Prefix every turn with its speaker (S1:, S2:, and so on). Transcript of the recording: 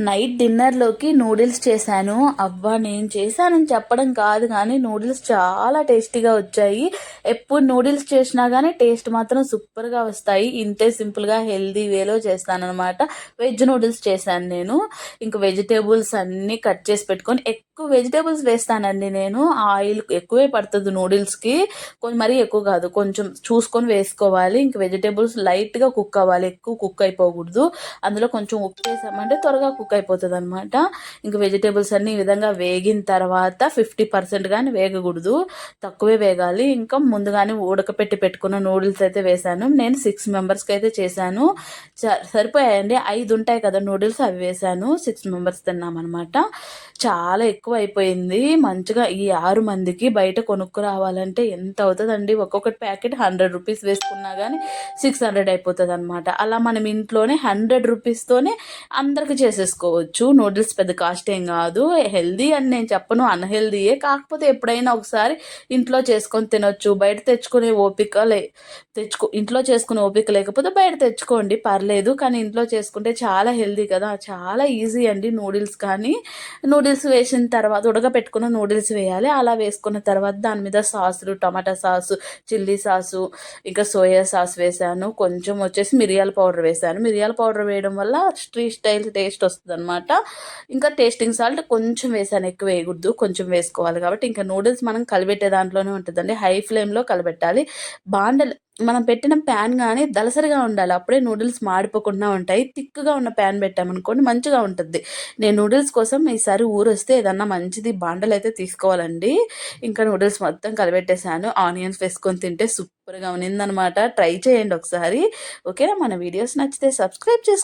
S1: Night డిన్నర్లోకి noodles చేశాను. అవ్వా నేను చేశానని చెప్పడం కాదు కానీ నూడిల్స్ చాలా టేస్టీగా వచ్చాయి. ఎప్పుడు నూడిల్స్ చేసినా కానీ టేస్ట్ మాత్రం సూపర్గా వస్తాయి. ఇంతే సింపుల్గా హెల్దీ వేలో చేస్తాను వెజ్ నూడిల్స్ చేశాను నేను. ఇంక వెజిటేబుల్స్ అన్నీ కట్ చేసి పెట్టుకొని ఎక్కువ వెజిటేబుల్స్ వేస్తానండి నేను. ఆయిల్ ఎక్కువే పడుతుంది నూడిల్స్కి కొంచెం మరీ ఎక్కువ కాదు. కొంచెం చూసుకొని వేసుకోవాలి. ఇంక వెజిటేబుల్స్ లైట్గా కుక్ అవ్వాలి. ఎక్కువ కుక్ అయిపోకూడదు. అందులో కొంచెం ఉప్పు వేసామంటే త్వరగా కుక్ అయిపోతుంది అనమాట ఇంకా వెజిటేబుల్స్ అన్ని ఈ విధంగా వేగిన తర్వాత ఫిఫ్టీ పర్సెంట్ కానీ వేగకూడదు. తక్కువే వేగాలి. ఇంకా ముందుగానే ఉడకపెట్టి పెట్టుకున్న నూడిల్స్ అయితే వేశాను నేను సిక్స్ మెంబర్స్కి అయితే చేశాను. సరిపోయాయండి. ఐదు ఉంటాయి కదా నూడిల్స్ అవి వేశాను సిక్స్ మెంబర్స్ తిన్నామన్నమాట. చాలా ఎక్కువ అయిపోయింది మంచిగా ఈ ఆరు మందికి బయట కొనుక్కు రావాలంటే ఎంత అవుతుందండి? ఒక్కొక్కటి ప్యాకెట్ హండ్రెడ్ రూపీస్ వేసుకున్నా కానీ సిక్స్ హండ్రెడ్ అయిపోతుంది అనమాట అలా మనం ఇంట్లోనే హండ్రెడ్ రూపీస్తోనే అందరికి చేసేసుకోవచ్చు. నూడిల్స్ పెద్ద కాస్ట్ ఏం కాదు. హెల్దీ అని నేను చెప్పను. అన్హెల్దీయే. కాకపోతే ఎప్పుడైనా ఒకసారి ఇంట్లో చేసుకొని తినొచ్చు. బయట తెచ్చుకునే ఓపిక లే తెచ్చుకో ఇంట్లో చేసుకునే ఓపిక లేకపోతే బయట తెచ్చుకోండి. పర్లేదు. కానీ ఇంట్లో చేసుకుంటే చాలా హెల్దీ కదా. చాలా ఈజీ అండి నూడిల్స్ కానీ నూడిల్స్ వేసిన తర్వాత ఉడకపెట్టుకున్న నూడిల్స్ వేయాలి. అలా వేసుకున్న తర్వాత దాని మీద సాసులు టమాటా సాసు చిల్లీ సాసు ఇంకా సోయా సాస్ వేసాను. కొంచెం వచ్చేసి మిరియాల పౌడర్ వేసాను. మిరియాల పౌడర్ వేయడం వల్ల స్ట్రీట్ స్టైల్ టేస్ట్ వస్తుంది అనమాట ఇంకా టేస్టింగ్ సాల్ట్ కొంచెం వేసాను. ఎక్కువ వేయకూడదు. కొంచెం వేసుకోవాలి కాబట్టి. ఇంకా నూడిల్స్ మనం కలిపెట్టే దాంట్లోనే ఉంటుందండి. హై ఫ్లేమ్లో కలిపెట్టాలి. బాండలు మనం పెట్టిన ప్యాన్ కానీ దలసరిగా ఉండాలి. అప్పుడే నూడిల్స్ మాడిపోకుండా ఉంటాయి. థిక్గా ఉన్న ప్యాన్ పెట్టామనుకోండి మంచిగా ఉంటుంది. నేను నూడిల్స్ కోసం ఈసారి ఊరు వస్తే ఏదన్నా మంచిది బాండలు అయితే తీసుకోవాలండి. ఇంకా నూడిల్స్ మొత్తం కలిపెట్టేశాను. ఆనియన్స్ వేసుకొని తింటే సూపర్గా ఉన్నిందనమాట. ట్రై చేయండి ఒకసారి. ఓకేనా? మన వీడియోస్ నచ్చితే సబ్స్క్రైబ్ చేసుకో